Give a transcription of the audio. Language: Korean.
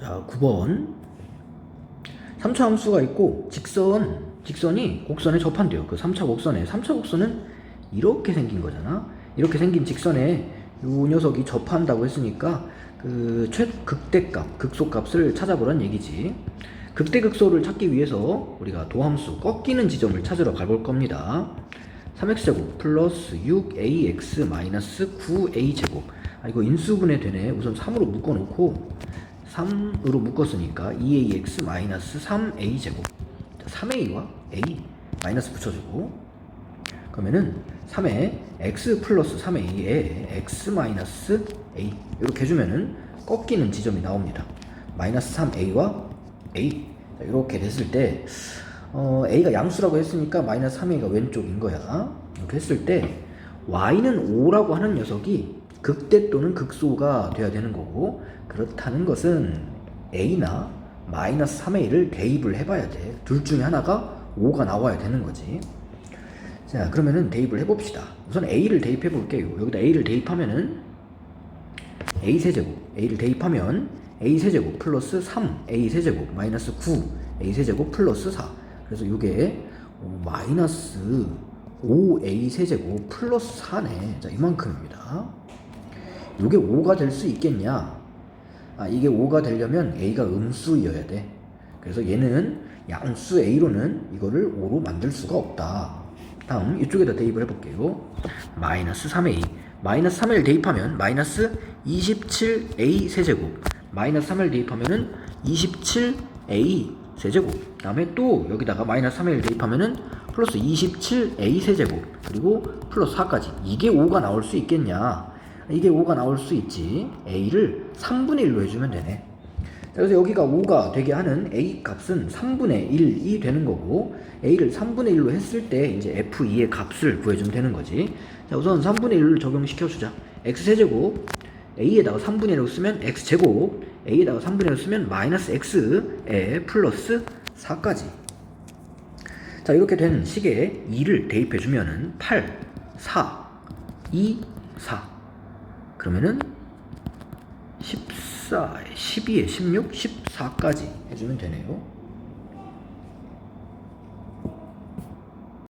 자, 9번. 3차 함수가 있고 직선, 직선이 곡선에 접한대요. 그 3차 곡선에 3차 곡선은 이렇게 생긴 거잖아. 이렇게 생긴 직선에 요 녀석이 접한다고 했으니까 그 최, 극대값, 극소값을 찾아보란 얘기지. 극대극소를 찾기 위해서 우리가 도함수 꺾이는 지점을 찾으러 가볼 겁니다. 3x제곱 플러스 6ax 마이너스 9a제곱 아 이거 인수분해 되네 우선 3으로 묶어놓고 3으로 묶었으니까 2ax 마이너스 3a제곱. 3a와 a 마이너스 붙여주고. 그러면은 3에 x 플러스 3a에 x 마이너스 a 이렇게 해주면은 꺾이는 지점이 나옵니다. 마이너스 3a와 a. 자, 이렇게 됐을 때 어, a가 양수라고 했으니까 마이너스 3a가 왼쪽인 거야. 이렇게 했을 때 y는 5라고 하는 녀석이 극대 또는 극소가 돼야 되는 거고 그렇다는 것은 a나 마이너스 3a를 대입을 해봐야 돼. 둘 중에 하나가 5가 나와야 되는 거지. 자 그러면은 대입을 해봅시다. 우선 a를 대입해 볼게요. 여기다 a를 대입하면은 a 세제곱 a를 대입하면 a 세제곱 플러스 3 a 세제곱 마이너스 9 a 세제곱 플러스 4 그래서 이게 어, 마이너스 5a 세제곱 플러스 4네 자 이만큼입니다 이게 5가 될 수 있겠냐? 아 이게 5가 되려면 a가 음수여야 돼. 그래서 얘는 양수 a로는 이거를 5로 만들 수가 없다. 다음 이쪽에다 대입을 해볼게요. 마이너스 3a 마이너스 3을 대입하면 마이너스 27a 세제곱. 마이너스 3을 대입하면은 27a 세제곱. 다음에 또 여기다가 마이너스 3을 대입하면은 플러스 27a 세제곱. 그리고 플러스 4까지. 이게 5가 나올 수 있겠냐 이게 5가 나올 수 있지. A를 3분의 1로 해주면 되네. 자, 그래서 여기가 5가 되게 하는 a 값은 3분의 1이 되는 거고 a를 3분의 1로 했을 때 이제 f2의 값을 구해주면 되는 거지. 자 우선 3분의 1을 적용시켜 주자. X 세제곱 a에다가 3분의 1로 쓰면 x 제곱 a에다가 3분의 1로 쓰면 마이너스 x에 플러스 4까지. 자 이렇게 된 식에 2를 대입해 주면은 8 4 2 4 그러면은 14에 12에 16 14까지 해주면 되네요